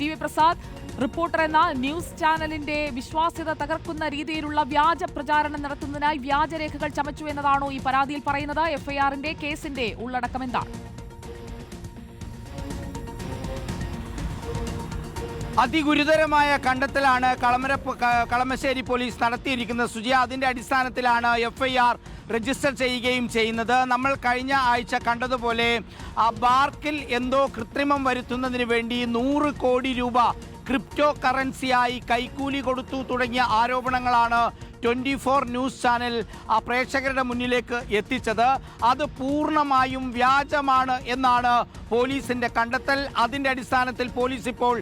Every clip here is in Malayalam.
ടി വി പ്രസാദ് റിപ്പോർട്ടർ എന്ന ന്യൂസ് ചാനലിന്റെ വിശ്വാസ്യത തകർക്കുന്ന രീതിയിലുള്ള വ്യാജ പ്രചാരണം നടത്തുന്നതിനായി വ്യാജരേഖകൾ ചമച്ചു എന്നതാണോ ഈ പരാതിയിൽ പറയുന്നത്? എഫ്ഐആറിന്റെ കേസിന്റെ ഉള്ളടക്കം എന്താണ്? അതിഗുരുതരമായ കണ്ടെത്തലാണ് കളമര കളമശ്ശേരി പോലീസ് നടത്തിയിരിക്കുന്നത്. സുജി അതിന്റെ അടിസ്ഥാനത്തിലാണ് എഫ് ഐ ആർ രജിസ്റ്റർ ചെയ്യുകയും ചെയ്യുന്നത്. നമ്മൾ കഴിഞ്ഞ ആഴ്ച കണ്ടതുപോലെ ആ ബാർക്കിൽ എന്തോ കൃത്രിമം വരുത്തുന്നതിന് വേണ്ടി നൂറ് കോടി രൂപ ക്രിപ്റ്റോ കറൻസിയായി കൈക്കൂലി കൊടുത്തു തുടങ്ങിയ ആരോപണങ്ങളാണ് ട്വന്റി ഫോർ ന്യൂസ് ചാനൽ ആ പ്രേക്ഷകരുടെ മുന്നിലേക്ക് എത്തിച്ചത്. അത് പൂർണമായും വ്യാജമാണ് എന്നാണ് പോലീസിന്റെ കണ്ടെത്തൽ. അതിന്റെ അടിസ്ഥാനത്തിൽ പോലീസ് ഇപ്പോൾ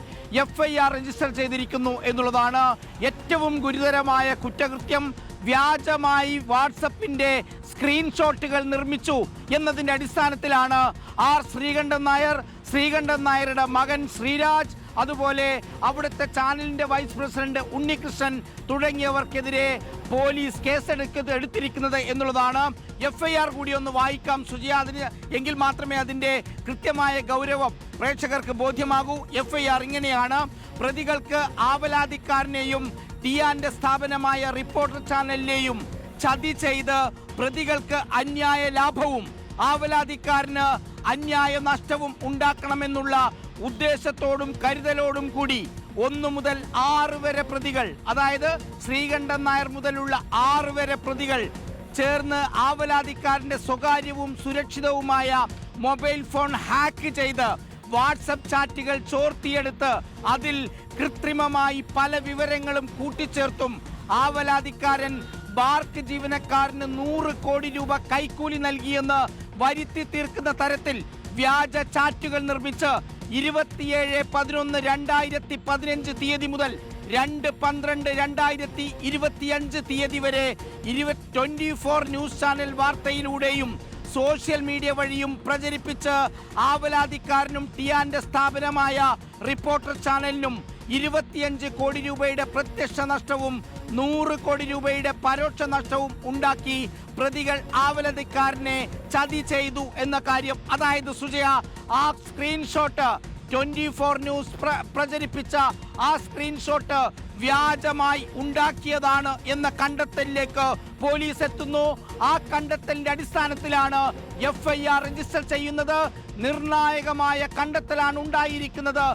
എഫ് രജിസ്റ്റർ ചെയ്തിരിക്കുന്നു എന്നുള്ളതാണ് ഏറ്റവും ഗുരുതരമായ കുറ്റകൃത്യം. വ്യാജമായി വാട്സപ്പിന്റെ സ്ക്രീൻഷോട്ടുകൾ നിർമ്മിച്ചു എന്നതിന്റെ അടിസ്ഥാനത്തിലാണ് ആർ ശ്രീകണ്ഠൻ നായർ ശ്രീകണ്ഠൻ നായരുടെ മകൻ ശ്രീരാജ് അതുപോലെ അവിടുത്തെ ചാനലിന്റെ വൈസ് പ്രസിഡന്റ് ഉണ്ണികൃഷ്ണൻ തുടങ്ങിയവർക്കെതിരെ പോലീസ് കേസെടുക്ക എടുത്തിരിക്കുന്നത് എന്നുള്ളതാണ് എഫ് ഐ ആർ കൂടി ഒന്ന് വായിക്കാം. സുജിയ എങ്കിൽ മാത്രമേ അതിന്റെ കൃത്യമായ ഗൗരവം പ്രേക്ഷകർക്ക് ബോധ്യമാകൂ. എഫ്ഐആർ ഇങ്ങനെയാണ്. പ്രതികൾക്ക് ആവലാതിക്കാരനെയും ടിയാന്റെ സ്ഥാപനമായ റിപ്പോർട്ടർ ചാനലിനെയും ചതി ചെയ്ത് പ്രതികൾക്ക് അന്യായ ലാഭവും ആവലാതിക്കാരന് അന്യായ നഷ്ടവും ഉണ്ടാക്കണമെന്നുള്ള ഉദ്ദേശത്തോടും കരുതലോടും കൂടി ഒന്നു മുതൽ ആറ് വരെ പ്രതികൾ അതായത് ശ്രീകണ്ഠൻ നായർ മുതലുള്ള ആറ് വരെ പ്രതികൾ ചേർന്ന് ആവലാതിക്കാരന്റെ സ്വകാര്യവും സുരക്ഷിതവുമായ മൊബൈൽ ഫോൺ ഹാക്ക് ചെയ്ത് വാട്സപ്പ് ചാറ്റുകൾ ചോർത്തിയെടുത്ത് അതിൽ കൃത്രിമമായി പല വിവരങ്ങളും കൂട്ടിച്ചേർത്തും ആവലാതിക്കാരൻ ബാർക്ക് ജീവനക്കാരന് നൂറ് കോടി രൂപ കൈക്കൂലി നൽകിയെന്ന് വരുത്തി തീർക്കുന്ന തരത്തിൽ വ്യാജ ചാറ്റുകൾ നിർമ്മിച്ച് ഇരുപത്തിയേഴ് പതിനൊന്ന് രണ്ടായിരത്തി പതിനഞ്ച് തീയതി മുതൽ രണ്ട് പന്ത്രണ്ട് രണ്ടായിരത്തി ഇരുപത്തിയഞ്ച് തീയതി വരെ ഇരുപത്തി ട്വന്റി ഫോർ ന്യൂസ് ചാനൽ വാർത്തയിലൂടെയും സോഷ്യൽ മീഡിയ വഴിയും പ്രചരിപ്പിച്ച് ആവലാതിക്കാരനും ടിയാന്റെ സ്ഥാപനമായ റിപ്പോർട്ടർ ചാനലിനും ഇരുപത്തിയഞ്ച് കോടി രൂപയുടെ പ്രത്യക്ഷ നഷ്ടവും നൂറ് കോടി രൂപയുടെ പരോക്ഷ നഷ്ടവും ഉണ്ടാക്കി പ്രതികൾ ആവലതിക്കാരനെ ചതി ചെയ്തു എന്ന കാര്യം. അതായത് സുജയ ആ സ്ക്രീൻഷോട്ട് ട്വന്റി ഫോർ ന്യൂസ് പ്രചരിപ്പിച്ച ആ സ്ക്രീൻഷോട്ട് വ്യാജമായി ഉണ്ടാക്കിയതാണ് എന്ന കണ്ടെത്തലിലേക്ക് പോലീസ് എത്തുന്നു. ആ കണ്ടെത്തലിന്റെ അടിസ്ഥാനത്തിലാണ് എഫ് രജിസ്റ്റർ ചെയ്യുന്നത്. നിർണായകമായ കണ്ടെത്തലാണ് ഉണ്ടായിരിക്കുന്നത്.